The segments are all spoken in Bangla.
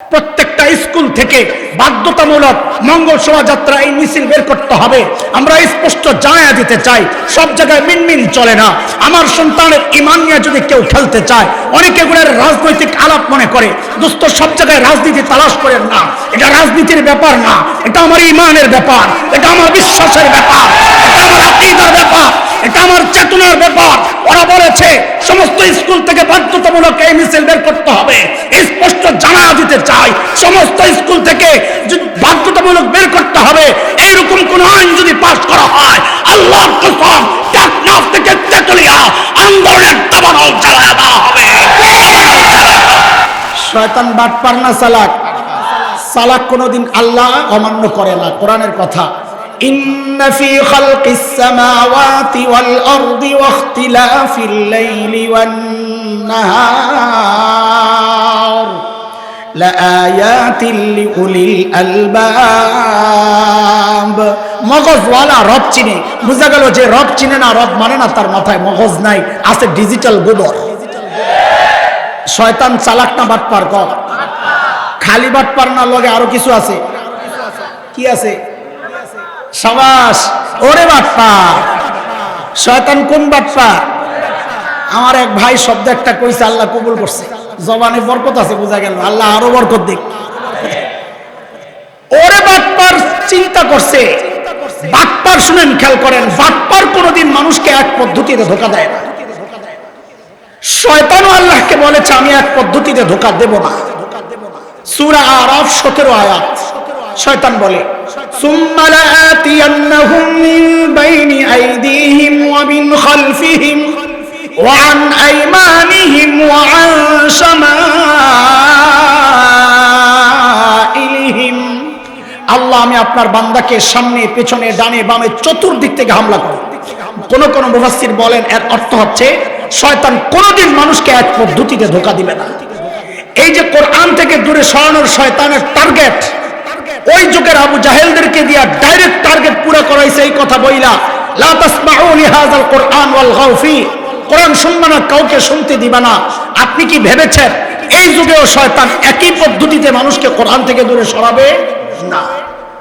প্রত্যেকটা স্কুল থেকে বাধ্যতামূলক মঙ্গল শোভাযাত্রা এই মিছিল বের করতে হবে। আমরা স্পষ্ট জানায়া দিতে চাই, সব জায়গায় মিনমিন চলে না। আমার সন্তানের ইমান নিয়ে যদি কেউ খেলতে চায়, অনেকে গুণের রাজনৈতিক আলাপ মনে করে দোস্ত সব জায়গায় রাজনীতি তালাশ করেন না। এটা রাজনীতির ব্যাপার না, এটা আমার ইমানের ব্যাপার, এটা আমার বিশ্বাসের ব্যাপার, এটা আমার আকিদার ব্যাপার, এটা আমার চেতনার ব্যাপার। ওরা বলেছে, সমস্ত স্কুল থেকে বাধ্যতামূলক এই মিছিল বের করতে হবে। স্পষ্ট জানা দিতে চাই সমস্ত স্কুল থেকে যদি বাধ্যতামূলক বের করতে হবে এইরকম কোন আইন যদি পাশ করা হয় আল্লাহ কসম টেকনাফ থেকে তেতুলিয়া আন্দোলনের দাবানল চালায় দেওয়া হবে শয়তান বাটপার না সালাক সালাক কোনোদিন আল্লাহ অমান্য করে না কোরআনের কথা إن في خلق السماوات والأرض واختلاف الليل والنهار لآيات لأولي الألباب মগজওয়ালা রব চিনে। বোঝা গেল যে রব চিনে না, রব মানে না, তার মাথায় মগজ নাই, আছে ডিজিটাল গোবর। শয়তান চালাক না, বাটপার কর। খালি বাটপার না, লগে আরও কিছু আছে। কি আছে? সাবাস। ওরে বাটপার। শয়তান কোন বাটপার? আমার এক ভাই শব্দ একটা কইছে, আল্লাহ কবুল করছে। জবানে বরকত আছে, বোঝা গেল আল্লাহ আরও বরকত দিক। ওরে বাটপার চিন্তা করছে। বাটপার শুনেন, খেয়াল করেন বাটপার কোনোদিন মানুষকে এক পদ্ধতিতে ধোকা দেয় না। শয়তানও আল্লাহকে বলেছে, আমি এক পদ্ধতিতে ধোকা দেব না। সুরা আরাফ সতেরো আয়াত। শয়তান বলে সুম্মালা আতিয়ান্নাহুম মিন বাইনি আইদিহিম ওয়া মিন খালফিহিম। وعن أيمانهم وعن شمائلهم আল্লাহ আমি আপনার বান্দাকে সামনে পেছনে ডানে বামে চতুর্দিক থেকে হামলা করব কোন কোন মুফাসসির বলেন এর অর্থ হচ্ছে শয়তান কোনোদিন মানুষকে এক পদ্ধতিতে ধোকা দিবে না এই যে কোরআন থেকে দূরে সরানোর শয়তানের টার্গেট ওই যুগের আবু জাহেলদেরকে দিয়া ডাইরেক্ট টার্গেট পুরো করাইছে এই কথা বইলা লা তাসমাউ লিহাযাল কোরআন ওয়াল গাউফি কোরআন শুনবে না কাউকে শুনতে দিবে না। আপনি কি ভেবেছেন এই যুগেও শয়তান একই পদ্ধতিতে মানুষকে কোরআন থেকে দূরে সরাবে? না।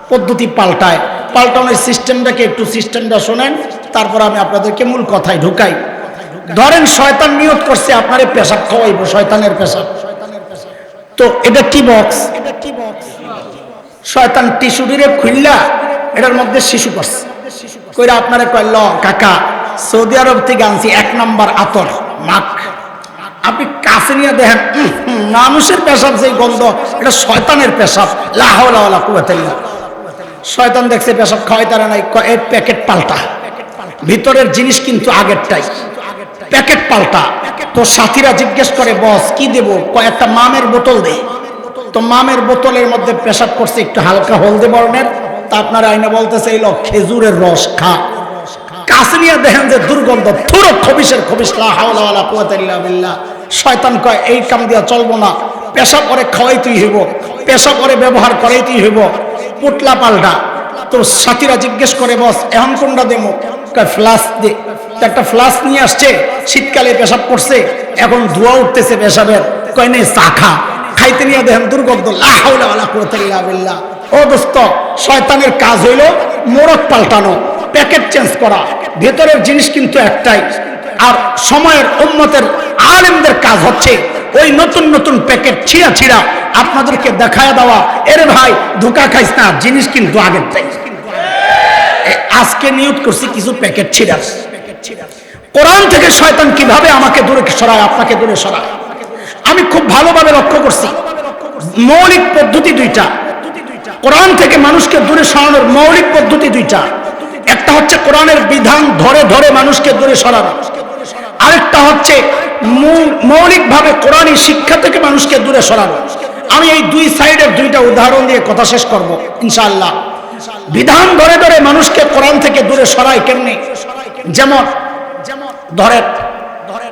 পদ্ধতি পাল্টায়। পাল্টানোর সিস্টেমটাকে একটু সিস্টেমটা শোনেন, তারপর আমি আপনাদেরকে মূল কথায় ঢুকাই। ধরেন শয়তান নিয়ত করছে, আপনারে পেশাব খাওয়াইবো, শয়তানের পেশাব। তো এটা কি বক্স? এটা কি বক্স শয়তান খুললা এটার মধ্যে শিশু করছে। কইরা আপনারে কয়, ল, কাকা সৌদি আরব থেকে আনছি এক নম্বর আতর মাক আপনি কাছে নিয়ে দেখেন মানুষের পেশাব যে গন্ধ, এটা শয়তানের পেশাব। লাহলা কুয়াতেল্লা শয়তান দেখছে পেশাব খাওয়াই তারা নাই এর প্যাকেট পাল্টা। ভিতরের জিনিস কিন্তু আগেরটাই। প্যাকেট পাল্টা। তো সাথীরা জিজ্ঞেস করে, বস, কি দেব? কয়েকটা মামের বোতল দে। তো মামের বোতলের মধ্যে পেশাব করছে একটু হালকা হলদে বর্ণের। তা আপনার আইনে বলতেছে, এই লোক খেজুরের রস খা। কাছে নিয়ে দেখেন যে দুর্গন্ধ থুরো খবিসের খবিস লা হাওলা ওয়ালা কুওয়াতা শয়তান কয়, এই কাম দিয়া চলবো না। পেশা করে খাওয়াইতেই হইব, পেশা করে ব্যবহার করাইতেই হইব। পুটলা পাল্টা। তো সাথীরা জিজ্ঞেস করে, বস, এখন কোনটা দেবো? কয় ফ্লাস দে। একটা ফ্লাস নিয়ে আসছে, শীতকালে পেশাব করছে, এখন ধোয়া উঠতেছে পেশাবের। কয় নেই চা খা। খাইতে নিয়ে দেখেন দুর্গন্ধ, লা হাওলা ওয়ালা কুওয়াতা ইল্লা বিল্লাহ। ও দোস্ত, শয়তানের কাজ হইল মোড়ক পাল্টানো। প্যাকেট চেঞ্জ করা। ভেতরের জিনিস কিন্তু একটাই। আর সময়ের উন্মতের আলেমদের কাজ হচ্ছে ওই নতুন নতুন প্যাকেট ছিঁড়া ছিঁড়া আপনাদেরকে দেখায় দেওয়া। এরে ভাই ধোকা খাইস না জিনিস কিন্তু আগেরটাই এ, আজকে নিয়োগ করছি কিছু প্যাকেট ছিঁড়া। কোরআন থেকে শয়তান কীভাবে আমাকে দূরে সরায় আপনাকে দূরে সরায়? আমি খুব ভালোভাবে লক্ষ্য করছি। মৌলিক পদ্ধতি দুইটা। কোরআন থেকে মানুষকে দূরে সরানোর মৌলিক পদ্ধতি দুইটা। একটা হচ্ছে কোরআনের বিধান ধরে ধরে মানুষকে দূরে সরানো। আরেকটা হচ্ছে মৌলিকভাবে কোরআনী শিক্ষা থেকে মানুষকে দূরে সরানো। আমি এই দুই সাইডের দুইটা উদাহরণ দিয়ে কথা শেষ করব, ইনশাআল্লাহ। বিধান ধরে ধরে মানুষকে কোরআন থেকে দূরে সরায় কেমনি? যেমন যেমন ধরে ধরে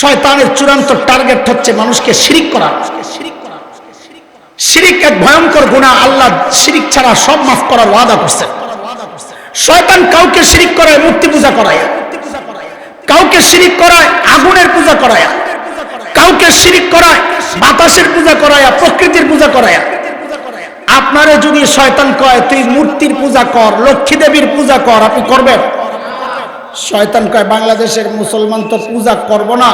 শয়তানের চূড়ান্ত টার্গেট হচ্ছে মানুষকে শিরিক করা। শিরিক এক ভয়ঙ্কর গুণা আল্লাহ শিরিক ছাড়া সব মাফ করার ওয়াদা করছে শয়তান কাউকে শিরিক করায়, মূর্তি পূজা করায়। কাউকে শিরিক করায়, আগুনের পূজা করায়। কাউকে শিরিক করায়, বাতাসের পূজা করায়া, প্রকৃতির পূজা করায়া। আপনারে যদি শয়তান কয়, তুই মূর্তির পূজা কর, লক্ষ্মী দেবীর পূজা কর, আপনি করবেন? শয়তান কয়, বাংলাদেশের মুসলমান তো পূজা করব না,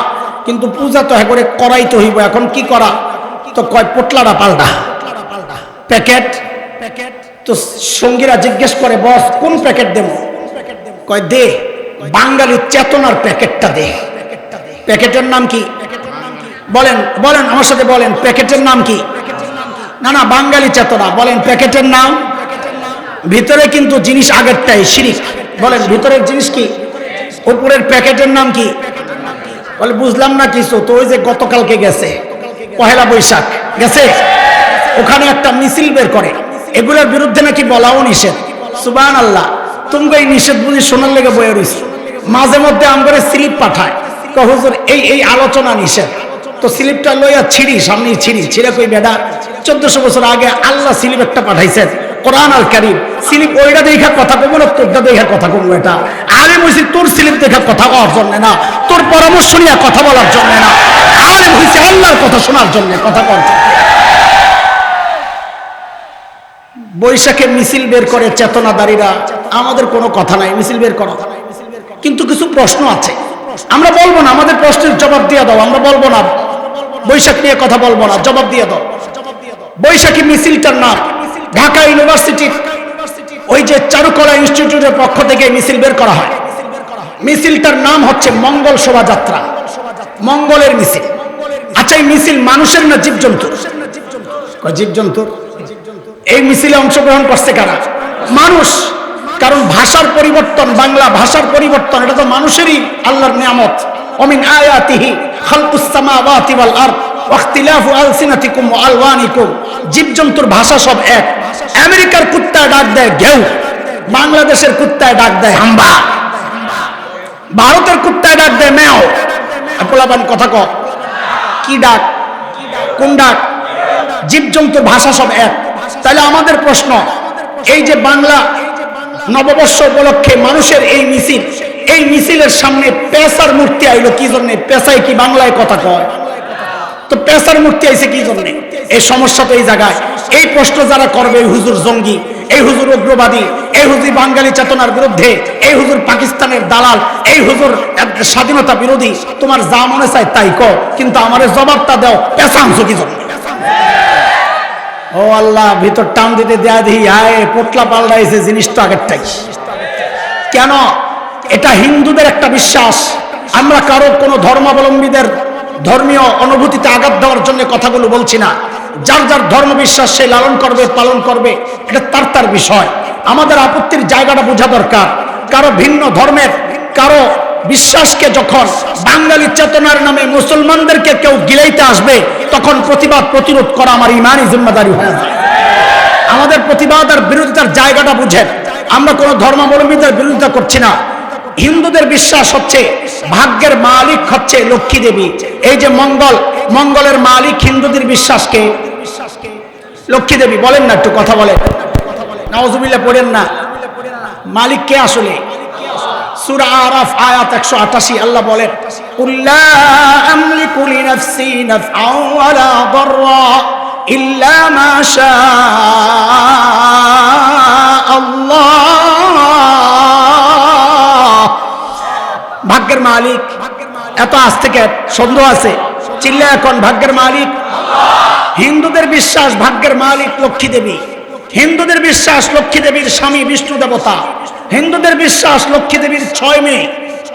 কিন্তু পূজা তো হ্যাঁ করে করাইতে হইব, এখন কি করা? তো কয়, পোটলাটা পাল্টা। Packet packet? তো সঙ্গীরা জিজ্ঞেস করে, বস, কোন প্যাকেট দেব? কয়, দে বাঙালির চেতনার প্যাকেটটা দে। প্যাকেটের নাম কি? বলেন বলেন, আমার সাথে বলেন, প্যাকেটের নাম কি? না না, বাঙালি চেতনা। বলেন, প্যাকেটের নাম? ভিতরে কিন্তু জিনিস আগেরটাই, শিরিক। বলেন, ভিতরের জিনিস কি? উপরের প্যাকেটের নাম কি? বলে, বুঝলাম না কিছু। তো ওই যে গতকালকে গেছে, পহেলা বৈশাখ। গেছে? ওখানে একটা মিছিল বের করে। এগুলোর বিরুদ্ধে নাকি বলাও নিষেধ। সুবান আল্লাহ তুমি এই নিষেধ বুঝি শোনার লেগে বয়ে রয়েছে মাঝে মধ্যে আমগরে স্লিপ পাঠায়। হুজুর, এই এই আলোচনা নিষেধ। তো স্লিপটা লইয়া ছিড়ি সামনে ছিড়ি। ছিঁড়ে কই বেডা চোদ্দশো বছর আগে আল্লাহ স্লিপ একটা পাঠাইছেন। কোরআন আর কারিম। স্লিপ ওইটা দেখা কথা কমো না তোরটা দেখা কথা কমো এটা? আরে বলছি তোর স্লিপ দেখা কথা কওয়ার জন্য না। তোর পরামর্শ নিয়ে কথা বলার জন্য না। আরে বলছি আল্লাহর কথা শোনার জন্য কথা কর বৈশাখে মিছিল বের করে চেতনাদারীরা আমাদের কোনো কথা নাই, মিছিল বের করো। কিন্তু কিছু প্রশ্ন আছে। আমরা বলব না, আমাদের প্রশ্নের জবাব দিয়ে দাও, আমরা বলব না। বৈশাখ নিয়ে কথা বলব না, জবাব দিয়ে দাও। বৈশাখী মিছিলটার নাম ঢাকা ইউনিভার্সিটির ওই যে চারুকলা ইনস্টিটিউটের পক্ষ থেকে মিছিল বের করা হয়। মিছিলটার নাম হচ্ছে মঙ্গল শোভাযাত্রা। মঙ্গলের মিছিল। আচ্ছা এই মিছিল মানুষের না জীবজন্তুর? জীবজন্তুর? এই মিছিলে অংশগ্রহণ করছে কারা? মানুষ। কারণ ভাষার পরিবর্তন, বাংলা ভাষার পরিবর্তন, এটা তো মানুষেরই আল্লাহর নিয়ামত। অমিন আয়াতিহি খালকুস সামাওয়াতি ওয়াল আরদ ওয়াখতিলাফু আলসিনাতিকুম ওয়া আলওয়ানিকুম। জীবজন্তুর ভাষা সব এক। আমেরিকার কুত্তায় ডাক দেয় ঘেউ। বাংলাদেশের কুত্তায় ডাক দেয় হাম্বা। ভারতের কুত্তায় ডাক দেয় মেও পোলাপান কথা ক কি ডাক? কোন ডাক? জীবজন্তুর ভাষা সব এক। তাহলে আমাদের প্রশ্ন, এই যে বাংলা নববর্ষ উপলক্ষে মানুষের এই মিছিল, এই মিছিলের সামনে পেশার মূর্তি আইলো কি জন্য? পেশায় কি বাংলায় কথা কয়? তো পেশার মূর্তি আইছে কি জন্য? এই সমস্যা তো এই জায়গায়। এই প্রশ্ন যারা করবে এই হুজুর জঙ্গি, এই হুজুর উগ্রবাদী, এই হুজুর বাঙালি চেতনার বিরুদ্ধে, এই হুজুর পাকিস্তানের দালাল, এই হুজুর স্বাধীনতা বিরোধী, তোমার যা মনে চায় তাই কিন্তু আমার জবাবটা দাও পেশা আনছো কি জন্য? ও আল্লাহ, ভিতর টান দিতে দেয়া দিই হায় পোটলা পাল্টাইছে, জিনিসটা আগেরটাই। কেন? এটা হিন্দুদের একটা বিশ্বাস। আমরা কারও কোনো ধর্মাবলম্বীদের ধর্মীয় অনুভূতিতে আঘাত দেওয়ার জন্য কথাগুলো বলছি না। যার যার ধর্ম বিশ্বাস সে লালন করবে, পালন করবে, এটা তার তার বিষয়। আমাদের আপত্তির জায়গাটা বোঝা দরকার। কারও ভিন্ন ধর্মের, কারও বিশ্বাসকে যখন বাঙালি চেতনার নামে মুসলমানদেরকে কেউ গিলাইতে আসবে, তখন প্রতিবাদ প্রতিরোধ করা আমার ইমানই জিম্মাদারি হয়ে যায় আমাদের প্রতিবাদ আর বিরোধিতার জায়গাটা বুঝেন। আমরা কোনো ধর্মাবলম্বীদের বিরোধিতা করছি না। হিন্দুদের বিশ্বাস হচ্ছে ভাগ্যের মালিক হচ্ছে লক্ষ্মী দেবী। এই যে মঙ্গল, মঙ্গলের মালিক হিন্দুদের বিশ্বাসকে লক্ষ্মী দেবী। বলেন না একটু কথা বলেন। নওয়াজুবিল্লাহ পড়েন না। মালিক কে আসলে? সূরা আরাফ, আয়াত 188 আল্লাহ আল্লাহ। ভাগ্যের মালিক, এত আজ থেকে সন্দেহ আছে চিল্লা এখন, ভাগ্যের মালিক, হিন্দুদের বিশ্বাস ভাগ্যের মালিক লক্ষ্মী দেবী, হিন্দুদের বিশ্বাস লক্ষ্মী দেবীর স্বামী বিষ্ণু দেবতা। হিন্দুদের বিশ্বাস, লক্ষ্মী দেবীর ছয় মেয়ে।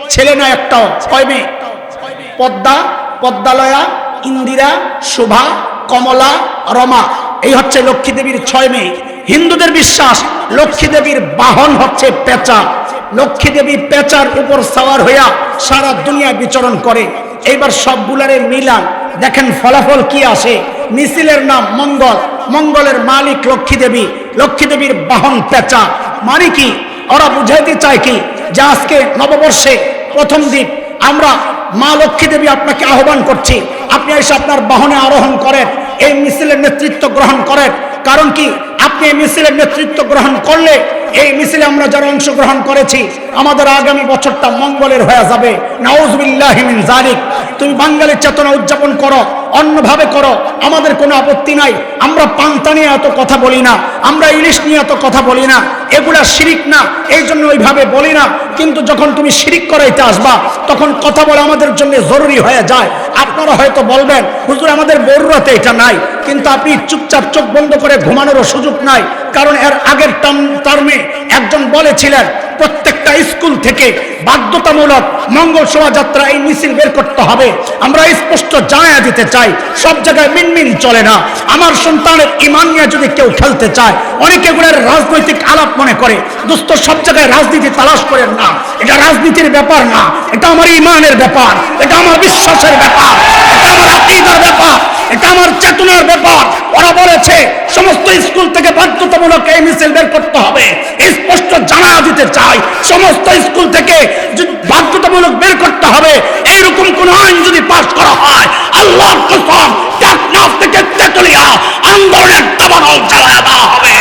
ছেলে না একটাও, ছয় মেয়ে। পদ্মা, পদ্মালয়া, ইন্দিরা, শোভা, কমলা, রমা। এই হচ্ছে লক্ষ্মী দেবীর ছয় মেয়ে। হিন্দুদের বিশ্বাস, লক্ষ্মী দেবীর বাহন হচ্ছে পেঁচা। লক্ষ্মী দেবী পেঁচার উপর সাওয়ার হইয়া সারা দুনিয়া বিচরণ করে। এইবার সবগুলারে মিলান। দেখেন ফলাফল কি আসে। মিছিলের নাম মঙ্গল। মঙ্গলের মালিক লক্ষ্মী দেবী। লক্ষ্মী দেবীর বাহন পেঁচা। মানে কি? ওরা বুঝাইতে চায় কি? যে আজকে নববর্ষে প্রথম দিন আমরা মা লক্ষ্মী দেবী আপনাকে আহ্বান করছি। আপনি এসে আপনার বাহনে আরোহণ করেন, এই মিছিলের নেতৃত্ব গ্রহণ করেন। কারণ কি? আপনি এই মিছিলের নেতৃত্ব গ্রহণ করলে এই মিছিলে আমরা যারা অংশগ্রহণ করেছি আমাদের আগামী বছরটা মঙ্গলের হয়ে যাবে। নাউজবিল্লাহি মিন তুমি বাঙালির চেতনা উদযাপন করো, অন্যভাবে করো, আমাদের কোনো আপত্তি নাই। আমরা পান্তা নিয়ে এত কথা বলি না, আমরা ইলিশ নিয়ে এত কথা বলি না, এগুলা শিরিক না, এই জন্য ওইভাবে বলি না। কিন্তু যখন তুমি শিরিক করাইতে আসবা, তখন কথা বলা আমাদের জন্য জরুরি হয়ে যায়। আপনারা হয়তো বলবেন, হুজুর, আমাদের বড়ুরাতে এটা নাই। কিন্তু আপনি চুপচাপ চোখ বন্ধ করে ঘুমানোরও সুযোগ নাই। কারণ এর আগের টার্মে একজন বলেছিলেন প্রত্যেকটা স্কুল থেকে বাধ্যতামূলক মঙ্গল শোভাযাত্রা এই মিছিল বের করতে হবে। আমরা স্পষ্ট জানা দিতে চাই, সব জায়গায় মিনমিন চলে না। আমার সন্তানের ইমান নিয়ে যদি কেউ খেলতে চায়, অনেকে এগুলোর রাজনৈতিক আলাপ মনে করে, দোস্ত, সব জায়গায় রাজনীতি তালাশ করেন না। এটা রাজনীতির ব্যাপার না, এটা আমার ইমানের ব্যাপার, এটা আমার বিশ্বাসের ব্যাপার, এটা আমার আকিদার ব্যাপার, এটা আমার চেতনার ব্যাপার। ওরা বলেছে, সমস্ত স্কুল থেকে বাধ্যতামূলক এই মিছিল বের করতে হবে। করতে চাই। সমস্ত স্কুল থেকে বাধ্যতামূলক বের করতে হবে, এইরকম কোন আইন যদি পাশ করা হয় আল্লাহ থেকে আন্দোলনের দাবানো চালায় দেওয়া হবে।